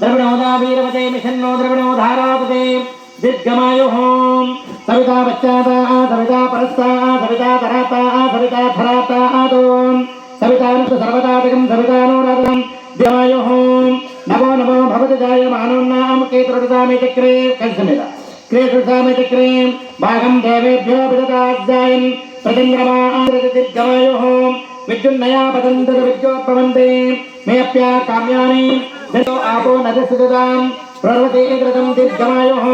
ద్రవిణోదా వీరవతే మిషన్నో ద్రవిణో ధారావతే దీర్ఘమాయుః సవితా పశ్చాత సవితా పరస్తా సవితా తరాత సవితా ధరాత ఆదోం సవితానుత సర్వతాటకం సవితానోరాటకం దీర్ఘమాయుః నమో నమో భవతి జాయమానోన్నాం కేతురుదామి చక్రే కలిసి మీద క్రేతుసామి చక్రే భాగం దేవేభ్యో విదతాజ్జాయన్ विद्युन्नया पतन्त विद्योत्पवन्ते मे अप्या काम्यानि जनो आपो न सुददाम् प्रर्वते द्रतम् दीर्घमायोः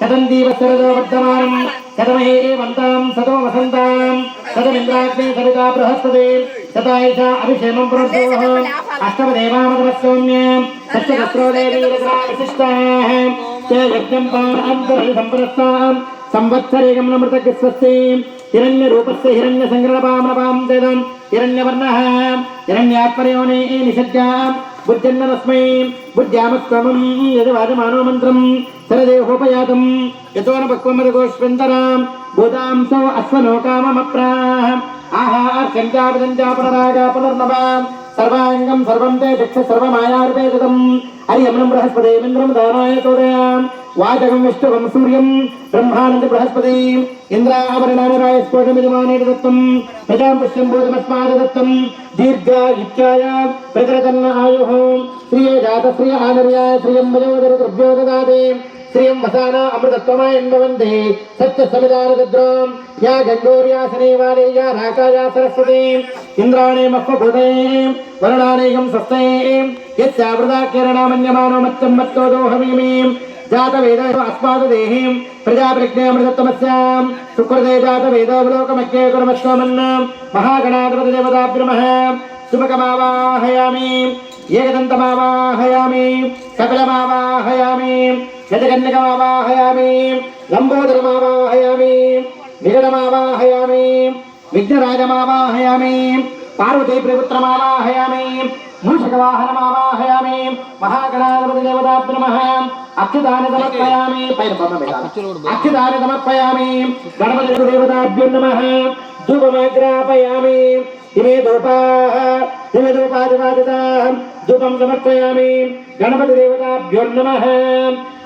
शतम् दीवत्सरदो वर्धमानम् शतमहे एवन्ताम् सतो वसन्ताम् शतमिन्द्राग्ने सविता बृहस्पते शतायिषा अभिषेमम् पुनर्दोः अष्टमदेवामतमस्सौम्य सप्तदस्रो देवीरग्राविशिष्टाः ते यज्ञम् पान्तरि सम्पदस्ताम् संवत्सरेकम् न मृतकृस्वस्ति हिरण्यरूपस्य हिरण्यसङ्ग्रहपामनपाम् देदम् हिरण्यवर्णः हिरण्यात्मयोने निषद्या बुद्ध्यन्न तस्मै बुद्ध्यामस्त्वमं यजवाजमानो मन्त्रं सरदेहोपयातं यतो न पक्वमदगोष्वन्तरां भूतांसो अश्वनो काममप्राः आहार्षञ्चापदञ्चा पुनरागा पुनर्नवां सर्वाङ्गं सर्वं ते चक्ष హరియమనం బృహస్పతి ఇంద్రం దానాయ చోదయాం వాచకం విష్ణువం సూర్యం బ్రహ్మానంద బృహస్పతి ఇంద్రాభరణాన్ని రాయస్ఫోటమిజమానే దత్తం ప్రజాం పుష్యం భూజమస్మాద దత్తం దీర్ఘా ఇత్యాయ ప్రకృతన్న ఆయు శ్రియ జాత శ్రియ ఆనర్యాయ శ్రియం భజోదరు ద్రవ్యో దదాతి శ్రీయం వసాన అమృతత్వమాయంభవంతి సత్య సమిదాన రుద్రం యా గంగోర్యా శనైవాలయ రాకాయా సరస్వతీ ఇంద్రాణే మహ్వభూతే వరుణానేకం స్వస్తే యస్యావృతా కిరణామన్యమానో మత్తం మత్తో దోహమీమి జాత వేద అస్మాత్ దేహీం ప్రజాప్రజ్ఞామృతత్వమస్యాం సుకృతే జాత వేదోవలోకమఖ్యే కురమస్వమన్న మహాగణాధిపతి విఘ్నరాజమావాహయామి పార్వతీ ప్రపుత్రమావాహయామి మూషకవాహనమావాహయామి మహాగణాధిపతి దేవతాభ్రమః అక్షుతాన్ని సమర్పయామి పైన అక్షుతాన్ని సమర్పయామి గణపతి దేవతాభ్యో నమః ధూపమాగ్రాపయామి ఇమే ధూపాः ఇమే ధూపాదివాదితాः ధూపం సమర్పయామి గణపతి దేవతాభ్యో నమః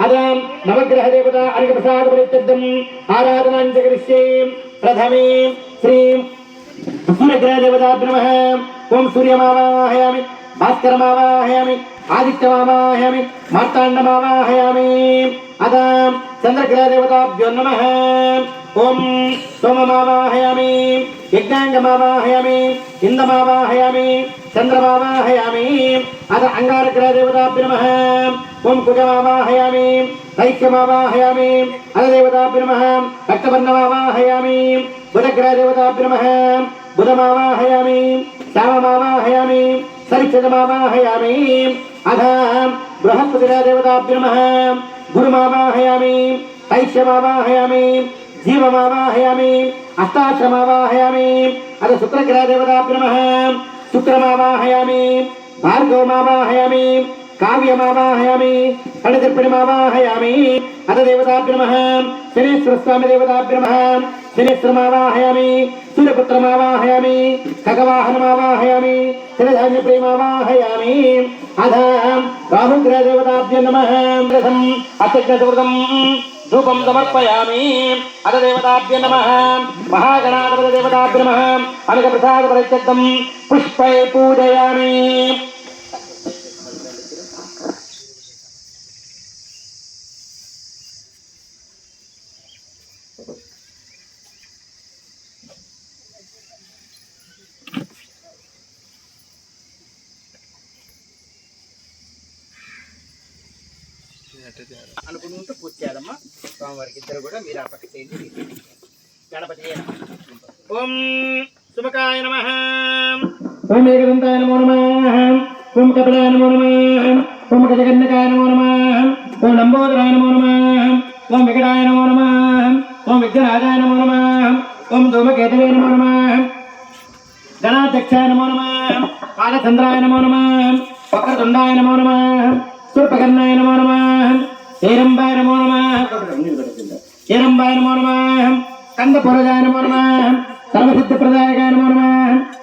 అదాం నవగ్రహ దేవత అనిక ప్రసాద పరిత్యర్థం ఆరాధనాంచ జగరిష్యే ప్రథమే శ్రీం సూర్యగ్రహదేవతాభ్రమः ఓం సూర్యమావాహయామి భాస్కరమావాహయామి ఆదిత్యమావాహయామి మార్తాండమావాహయామి అదాం చంద్రగ్రహదేవతాభ్యో నమః ఓం సోమమావాహయామి యజ్ఞాంగమావాహయామి ఇందమావాహయామి చంద్రమావాహయామి అద అంగారగ్రహదేవతాభ్య నమః ఓం కుజమావాహయామి ఐక్యమావాహయామి అద దేవతాభ్య రక్తవర్ణమావాహయామి బుధగ్రహదేవతాభ్య నమః బుధమావాహయామి శ్యామమావాహయామి సరిక్షజమావాహయామి అధ బృహస్పతిదేవతాభ్య నమః గురుమావాహయామి తైష్యమావాహయామి జీవమావాహయామి అష్టాక్షరమావాహయామి అధ శుక్రగ్రహదేవతాభ్య నమః శుక్రమావాహయామి భార్గవమావాహయామి కావ్యమావాహయామి పణితిర్పిణిమావాహయామి అద దేవతాభ్య నమః శనేశ్వర స్వామి దేవతాభ్య నమః శనేశ్వరమావాహయామి సూర్యపుత్రమావాహయామి ఖగవాహనమావాహయామి శనధాన్యప్రేమావాహయామి అధ రాహుగ్రహ దేవతాభ్య నమః అత్యగ్రతం ధూపం సమర్పయామి అద దేవతాభ్య నమ మహాగణాధిపతి దేవతాభ్య నమ అనక ప్రసాద పరిత్యక్తం పుష్పై పూజయామి అనుకుంటూ పూజ చేయాలమ్మా స్వామివారికి ఇద్దరు కూడా మీరు ఆ పక్క చేయండి గణపతి ఓం సుమకాయ నమ ఓం ఏకదంతాయ నమో నమ ఓం కపిలాయ నమో నమ ఓం గజకర్ణకాయ నమో నమ ఓం లంబోదరాయ నమో నమ ఓం వికటాయ నమో నమ ఓం విఘ్నరాజాయ నమో నమ ఓం ధూమకేతవే నమో నమ గణాధ్యక్షాయ నమో నమ పాలచంద్రాయ నమో నమ వక్రతుండాయ నమో నమ కృపకర్ణాయ నమో నమ హేరంబాయ నమో నమ హేరంబాయ నమో నమ కందపురజాయ నమో నమాహం సర్వసిద్ధ ప్రదాయకాయ నమో నమ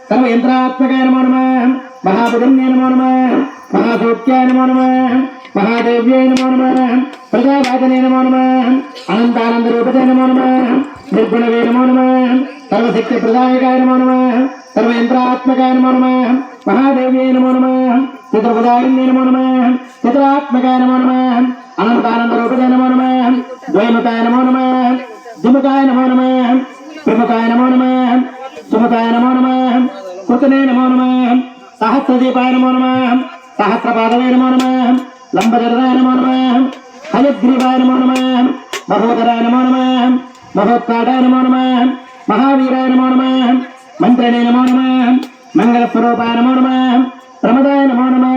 సర్వయంత్రాత్మకాయ నమో నమాహం మహాపుజన్యాయ నమో నమాహం మహాసూత్యాయ నమో నమాహం మహాదేవ్యాయ నమో నమాహం ప్రజావాదనే నమో నమాహం అనంతానంద అనంతానందరూపతే నమో నమాహం నిర్గుణవే నమో నమాహం సర్వశక్తి ప్రదాయకాయ నమో నమాహం సర్వయంత్రాత్మకాయ నమో నమః మహాదేవ్యై నమో నమః చిత్రపదాయిన్యై నమో నమః చిత్రాత్మకాయ నమో నమః అనంతానందరూపతే నమో నమః ద్వైముఖాయ నమో నమః ద్విముఖాయ నమో నమః ప్రముఖాయ నమో నమః సుముఖాయ నమో నమః కృతనే నమో నమః సహస్రదీపాయ నమో నమః సహస్రపాదవే నమో నమః లంబజరదాయ నమో నమః హయగ్రీవాయ నమో నమః మహోదరాయ నమో నమః మహోత్కాటాయ నమో నమః మహావీరాయ నమో నమః మంత్రిణే నమో నమః మంగళస్వరూపాయ నమో నమః ప్రమదాయ నమో నమః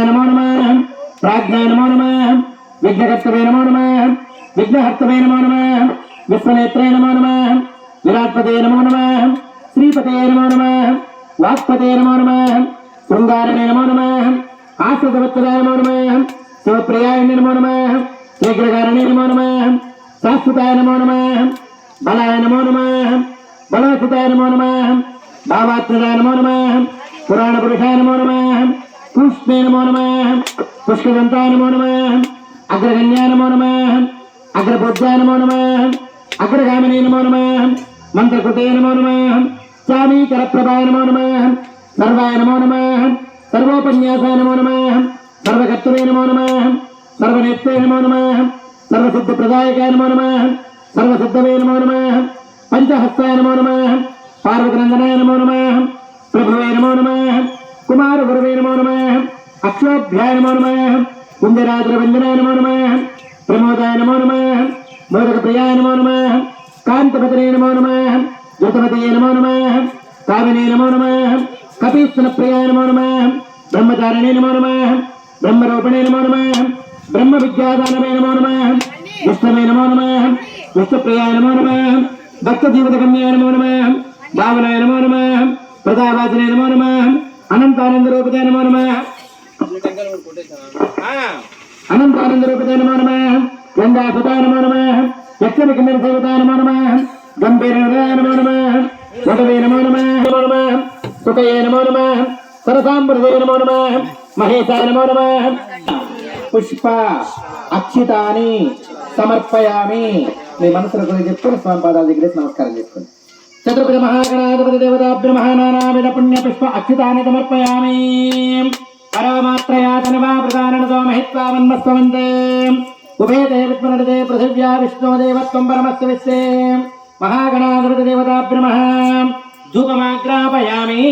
నమో నమః ప్రాజ్ఞాయ నమో నమః విఘ్నకర్తవే నమో నమః విఘ్నహర్తవే నమో నమః విశ్వనేత్రే నమో నమః విరాట్పతే నమో నమః శ్రీపతే నమో నమః వాక్పతే నమో నమః శృంగారమే నమో నమః ఆశ్రితవత్సరాయ నమో నమః శివప్రియాయ నమో నమః శీఘ్రకారణే నమో నమః శాశ్వతాయ నమో నమః బలాయ నమో నమః బలవసుతాయ నమో నమః భావాత్మజాయ నమో నమః పురాణ పురుషాయ నమో నమః పుష్పే నమో నమః పుష్కదంతాయ నమో నమః అగ్రగణ్యాయ నమో నమః అగ్రబుద్ధాయ నమో నమః అగ్రగామినే నమో నమః మంత్రకృతే నమో నమః స్వామీకర ప్రభాయ నమో నమః సర్వాయ నమో నమః సర్వోపన్యాసాయ నమో నమః సర్వకర్తవే నమో నమః సర్వనేత్రే నమో నమః సర్వసిద్ధ ప్రదాయకాయ నమో నమః సర్వసిద్ధవే నమో నమః పంచహస్తాయ నమో నమః పార్వతనందనాయ నమో నమః ప్రభువే నమో నమః కుమార గురువే నమో నమః అక్షోభ్యాయ నమో నమః కుంజరాజరవంజనాయ నమో నమః ప్రమోదాయ నమో నమః మోదక ప్రియాయ నమో నమః కాంతపతనే నమో నమః యుతమతయే నమో నమః కామినే నమో నమః కపీస్తున ప్రియాయ నమో నమః బ్రహ్మచారిణే నమో నమః బ్రహ్మరూపిణే నమో నమః బ్రహ్మ విద్యాదానమే నమో నమః విష్ణవే నమో నమః విష్ణుప్రియాయ నమో నమః భక్త జీవితగమ్యాయ నమో నమః భావనాయ నమో నమః ప్రతావాచనే నమో నమః అనంతానంద రూపతే నమో నమః అనంతానంద రూపతే నమో నమః గంగాసుతాయ నమో నమః యక్షమికమిర సేవతాయ నమో నమః గంభీర నమో నమః వటవే నమో నమః నమో నమః సుతయే నమో నమః సరసాంబృతే నమో నమః మహేశాయ నమో నమః పుష్ప అక్షితాని సమర్పయామి మీ మనసులో గురించి చెప్పుకొని స్వామి పాదాల దగ్గర నమస్కారం చేసుకోండి. చతుర్భుజ మహాగణాధిపతి దేవతాభ్య మహానానావిధ పుణ్య పుష్ప అక్షితాన్ని సమర్పయామి. పరమాత్రయా తనవా ప్రధానతో మహిత్వా మన్మస్వంతే ఉభయతే విద్మనటే పృథివ్యా విష్ణో దేవత్వం పరమస్వ విశ్వే. మహాగణాధిపతి దేవతాభ్య మహా ధూపమాగ్రాపయామి.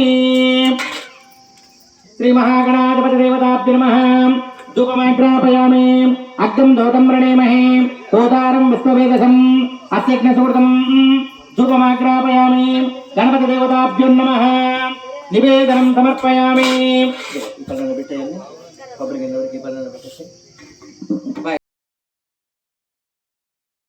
శ్రీ మహాగణాధిపతి దేవతాభ్య నమః. ధూపమాగ్రాపయామి అగ్రం దోతం ప్రణేమహే. దోతారం విశ్వవేదసం. అస్యజ్ఞసుకృతం ధూపమాగ్రాపయామి గణపతి దేవతాభ్యో నమః. నివేదనం సమర్పయామి. కొబ్బరి కింద వరకు ఈ పనులను పెట్టేసి.